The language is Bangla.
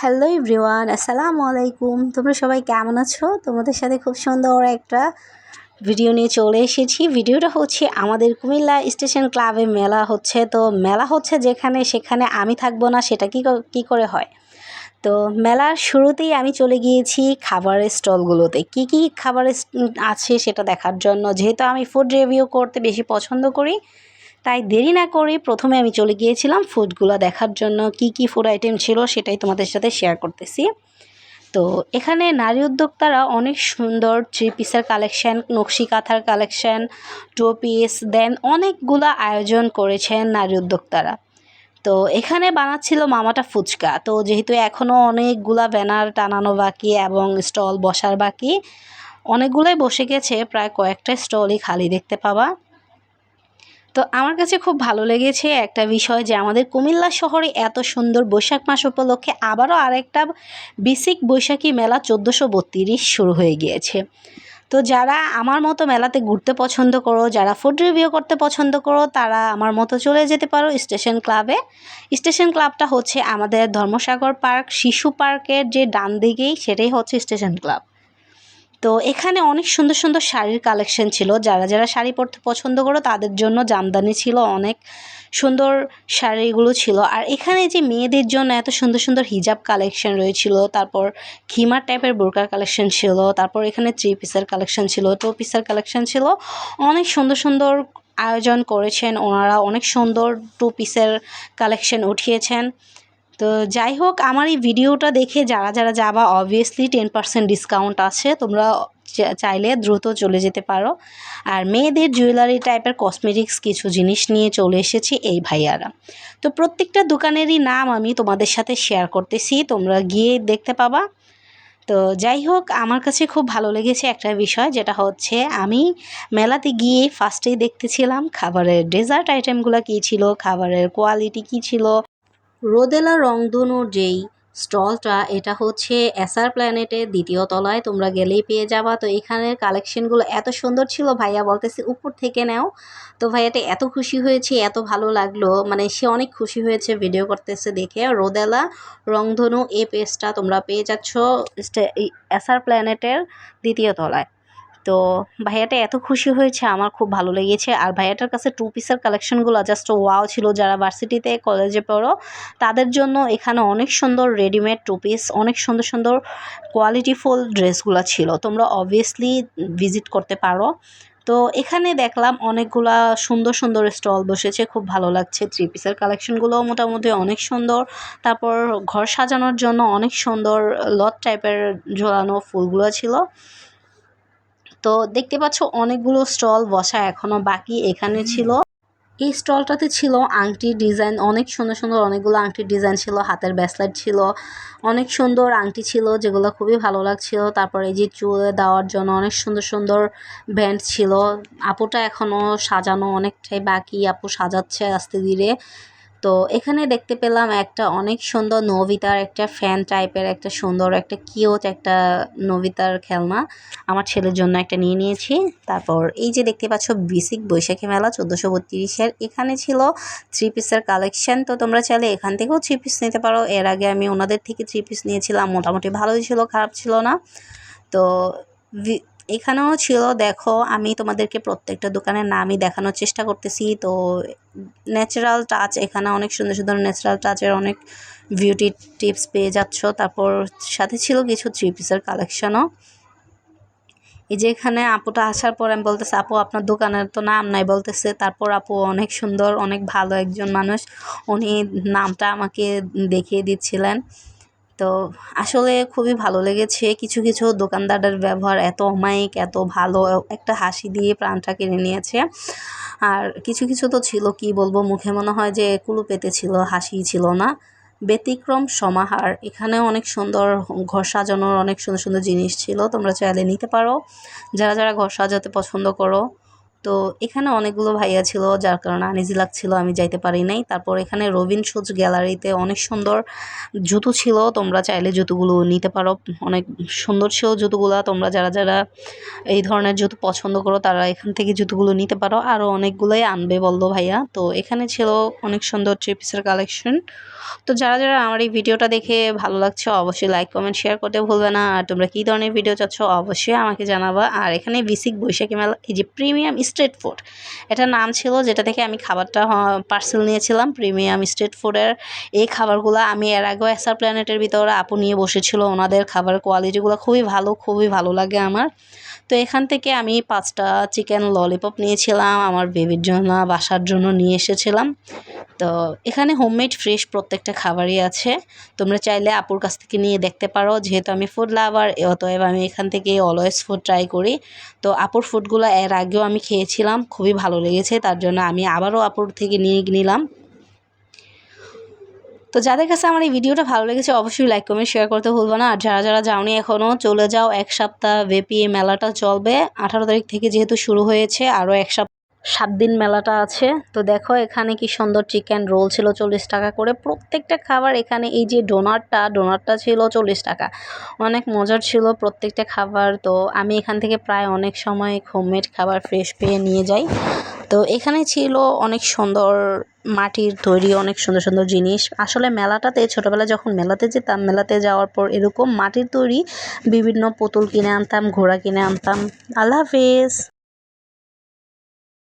হ্যালো এভরিওয়ান আসসালামু আলাইকুম তোমরা সবাই কেমন আছো? তোমাদের সাথে খুব সুন্দর একটা ভিডিও নিয়ে চলে এসেছি। ভিডিওটা হচ্ছে আমাদের কুমিল্লা স্টেশন ক্লাবে মেলা হচ্ছে। তো মেলা হচ্ছে যেখানে, সেখানে আমি থাকব না, সেটা কী ক- করে হয়? তো মেলার শুরুতেই আমি চলে গিয়েছি খাবারের স্টলগুলোতে। কি কি খাবারের আছে সেটা দেখার জন্য। যেহেতু আমি ফুড রিভিউ করতে বেশি পছন্দ করি তাই দেরি না করে প্রথমে আমি চলে গিয়েছিলাম ফুডগুলো দেখার জন্য, কি কি ফুড আইটেম ছিল সেটাই তোমাদের সাথে শেয়ার করতেছি। তো এখানে নারী উদ্যোক্তারা অনেক সুন্দর থ্রি পিসের কালেকশন নকশি কাঁথার কালেকশন টু পিস দেন অনেকগুলো আয়োজন করেছেন নারী উদ্যোক্তারা। তো এখানে বানাচ্ছিল মামাটা ফুচকা। তো যেহেতু এখনও অনেকগুলা ব্যানার টানানো বাকি এবং স্টল বসার বাকি, অনেকগুলোই বসে গেছে, প্রায় কয়েকটা স্টলই খালি দেখতে পাবা। তো আমার কাছে খুব ভালো লেগেছে একটা বিষয় যে আমাদের কুমিল্লা শহরে এত সুন্দর বৈশাখ মাস উপলক্ষে আবারও আরেকটা বিসিক বৈশাখী মেলা চোদ্দোশো বত্রিশ শুরু হয়ে গিয়েছে। তো যারা আমার মতো মেলাতে ঘুরতে পছন্দ করো, যারা ফুড রিভিউ করতে পছন্দ করো, তারা আমার মতো চলে যেতে পারো স্টেশন ক্লাবে। স্টেশন ক্লাবটা হচ্ছে আমাদের ধর্মসাগর পার্ক, শিশু পার্কের যে ডান দিকেই, সেটাই হচ্ছে স্টেশন ক্লাব। তো এখানে অনেক সুন্দর সুন্দর শাড়ির কালেকশন ছিল। যারা যারা শাড়ি পরতে পছন্দ করো, তাদের জন্য জামদানি ছিল, অনেক সুন্দর শাড়িগুলো ছিল। আর এখানে যে মেয়েদের জন্য এত সুন্দর সুন্দর হিজাব কালেকশন রয়েছিল, তারপর খিমার টাইপের বোরকার কালেকশন ছিল, তারপর এখানে থ্রি পিসের কালেকশন ছিল টু পিসের কালেকশন ছিল। অনেক সুন্দর সুন্দর আয়োজন করেছেন ওনারা, অনেক সুন্দর টু পিসের কালেকশন উঠিয়েছেন। তো যাই হোক, আমার এই ভিডিওটা দেখে যারা যারা যাবা অবভিয়াসলি টেন পার্সেন্ট ডিসকাউন্ট আছে, তোমরা চাইলে দ্রুত চলে যেতে পারো। আর মেয়েদের জুয়েলারি টাইপের কসমেটিক্স কিছু জিনিস নিয়ে চলে এসেছি এই ভাইয়ারা। তো প্রত্যেকটা দোকানেরই নাম আমি তোমাদের সাথে শেয়ার করতেছি, তোমরা গিয়ে দেখতে পাবা। তো যাই হোক, আমার কাছে খুব ভালো লেগেছে একটা বিষয়, যেটা হচ্ছে আমি মেলাতে গিয়ে ফার্স্টেই দেখতেছিলাম খাবারের ডেজার্ট আইটেমগুলো কী ছিল, খাবারের কোয়ালিটি কী ছিল রোদেলা রংধনুর যেই স্টলটা, এটা হচ্ছে এসআর প্ল্যানেটের দ্বিতীয় তলায়, তোমরা গেলেই পেয়ে যাবা। তো এখানের কালেকশনগুলো এত সুন্দর ছিল, ভাইয়া বলতেছে উপর থেকে নাও। তো ভাইয়াটা এত খুশি হয়েছে, এত ভালো লাগল মানে সে অনেক খুশি হয়েছে ভিডিও করতেছে দেখে। রোদেলা রংধনু এই পেজটা তোমরা পেয়ে যাচ্ছ এসআর প্ল্যানেটের দ্বিতীয় তলায়। তো ভাইয়াটা এত খুশি হয়েছে, আমার খুব ভালো লেগেছে। আর ভাইয়াটার কাছে টু পিসের কালেকশনগুলো জাস্ট ওয়াও ছিল, যারা ভার্সিটিতে কলেজে পড়ো, তাদের জন্য এখানে অনেক সুন্দর রেডিমেড টু পিস অনেক সুন্দর সুন্দর কোয়ালিটিফুল ড্রেসগুলো ছিল। তোমরা অবভিয়াসলি ভিজিট করতে পারো। তো এখানে দেখলাম অনেকগুলা সুন্দর সুন্দর স্টল বসেছে, খুব ভালো লাগছে। থ্রি পিসের কালেকশনগুলোও মোটামুটি অনেক সুন্দর। তারপর ঘর সাজানোর জন্য অনেক সুন্দর লট টাইপের ঝোলানো ফুলগুলো ছিল। তো দেখতে পাচ্ছ অনেকগুলো স্টল বসা এখনও বাকি এখানে ছিল। এই স্টলটাতে ছিল আংটির ডিজাইন, অনেক সুন্দর সুন্দর অনেকগুলো আংটির ডিজাইন ছিল, হাতের ব্যাসলেট ছিল, অনেক সুন্দর আংটি ছিল যেগুলো খুবই ভালো লাগছিল। তারপর এই যে চুলে দেওয়ার জন্য অনেক সুন্দর সুন্দর ব্যান্ড ছিল। আপুটা এখনও সাজানো অনেকটাই বাকি, আপু সাজাচ্ছে আস্তে ধীরে। তো এখানে দেখতে পেলাম একটা অনেক সুন্দর নবিতার একটা ফ্যান টাইপের একটা সুন্দর, একটা কিউট একটা নবিতার খেলনা আমার ছেলের জন্য একটা নিয়ে নিয়েছি। তারপর এই যে দেখতে পাচ্ছ বিসিক বৈশাখী মেলা চোদ্দোশো বত্রিশের, এখানে ছিল থ্রি পিসের কালেকশন তো তোমরা চাইলে এখান থেকেও থ্রি পিস নিতে পারো। এর আগে আমি ওনাদের থেকে থ্রি পিস নিয়েছিলাম, মোটামুটি ভালোই ছিল, খারাপ ছিল না। তো এখানেও ছিল, দেখো, আমি তোমাদেরকে প্রত্যেকটা দোকানের নামই দেখানোর চেষ্টা করতেছি। তো ন্যাচারাল টাচ এখানে অনেক সুন্দর সুন্দর ন্যাচারাল টাচের অনেক বিউটি টিপস পেয়ে যাচ্ছ। তারপর সাথে ছিল কিছু থ্রি পিসের কালেকশনও এই যে এখানে আপুটা আসার পর আমি বলতেছি, আপু, আপনার দোকানের তো নাম নাই, বলতেছে। তারপর আপু অনেক সুন্দর, অনেক ভালো একজন মানুষ। উনি নামটা আমাকে দেখিয়ে দিচ্ছিলেন। তো আসলে খুবই ভালো লেগেছে। কিছু কিছু দোকানদারের ব্যবহার এত অমায়িক, এত ভালো, একটা হাসি দিয়ে প্রাণটা কেড়ে নিয়েছে। আর কিছু কিছু তো ছিল, কি বলব, মুখে মনে হয় যে কুলু পেতে ছিল হাসি ছিল না। ব্যতিক্রম সমাহার, এখানে অনেক সুন্দর ঘর সাজানোর অনেক সুন্দর সুন্দর জিনিস ছিল, তোমরা চাইলে নিতে পারো। যারা যারা ঘর সাজাতে পছন্দ করো তো এখানে অনেকগুলো ভাইয়া ছিল, যার কারণে আনিজি লাগছিল, আমি যাইতে পারি নাই। তারপর এখানে রবিন শুজ গ্যালারিতে অনেক সুন্দর জুতো ছিল, তোমরা চাইলে জুতোগুলো নিতে পারো। অনেক সুন্দর ছিল জুতোগুলো, তোমরা যারা যারা এই ধরনের জুতো পছন্দ করো, তারা এখান থেকে জুতোগুলো নিতে পারো। আরও অনেকগুলোই আনবে বলল ভাইয়া। তো এখানে ছিল অনেক সুন্দর থ্রি পিসের কালেকশন তো যারা যারা আমার এই ভিডিওটা দেখে ভালো লাগছে, অবশ্যই লাইক কমেন্ট শেয়ার করতে ভুলবে না। আর তোমরা কী ধরনের ভিডিও চাচ্ছ, অবশ্যই আমাকে জানাবা। আর এখানে বিসিক বৈশাখী মেলা, এই যে প্রিমিয়াম স্ট্রিট ফুড। এটা নাম ছিল যেটা থেকে আমি খাবারটা পার্সেল নিয়েছিলাম, প্রিমিয়াম স্ট্রিট ফুডের। এই খাবারগুলো আমি এর আগেও এসআর প্ল্যানেটের ভিতরে আপু নিয়ে বসেছিল, ওনাদের খাবার কোয়ালিটিগুলো খুবই ভালো খুবই ভালো লাগে আমার। তো এখান থেকে আমি পাঁচটা চিকেন ললিপপ নিয়েছিলাম, আমার বেবির জন্য, বাসার জন্য নিয়ে এসেছিলাম। তো এখানে হোমমেড ফ্রেশ প্রত্যেকটা খাবারই আছে। তোমরা চাইলে আপুর কাছ থেকে নিয়ে দেখতে পারো। যেহেতু আমি ফুড লাভার অতএব আমি এখান থেকে অলওয়েজ ফুড ট্রাই করি। তো আপুর ফুডগুলো এর আগেও আমি খেয়েছিলাম, খুবই ভালো লেগেছে। তার জন্য আমি আবারও আপুর থেকে নিয়ে নিলাম। তো যাদের কাছে আমার এই ভিডিওটা ভালো লেগেছে, অবশ্যই লাইক কমেন্ট শেয়ার করতে ভুলবো না। আর যারা যারা যাওনি এখনও চলে যাও। এক সপ্তাহ ব্যাপী মেলাটা চলবে। আঠারো তারিখ থেকে যেহেতু শুরু হয়েছে, আরও এক সপ্তাহ সাত দিন মেলাটা আছে। তো দেখো এখানে কি সুন্দর চিকেন রোল ছিল চল্লিশ টাকা করে। প্রত্যেকটা খাবার এখানে এই যে ডোনারটা ডোনারটা ছিল চল্লিশ টাকা। অনেক মজার ছিল প্রত্যেকটা খাবার। তো আমি এখান থেকে প্রায় অনেক সময় হোমমেড খাবার ফ্রেশ পেয়ে নিয়ে যাই। তো এখানে ছিল অনেক সুন্দর মাটির তৈরি, অনেক সুন্দর সুন্দর জিনিস। আসলে মেলাটাতে ছোটোবেলায় যখন মেলাতে যেতাম, মেলাতে যাওয়ার পর এরকম মাটির তৈরি বিভিন্ন পুতুল কিনে আনতাম, ঘোড়া কিনে আনতাম। আল্লাহ হাফেজ!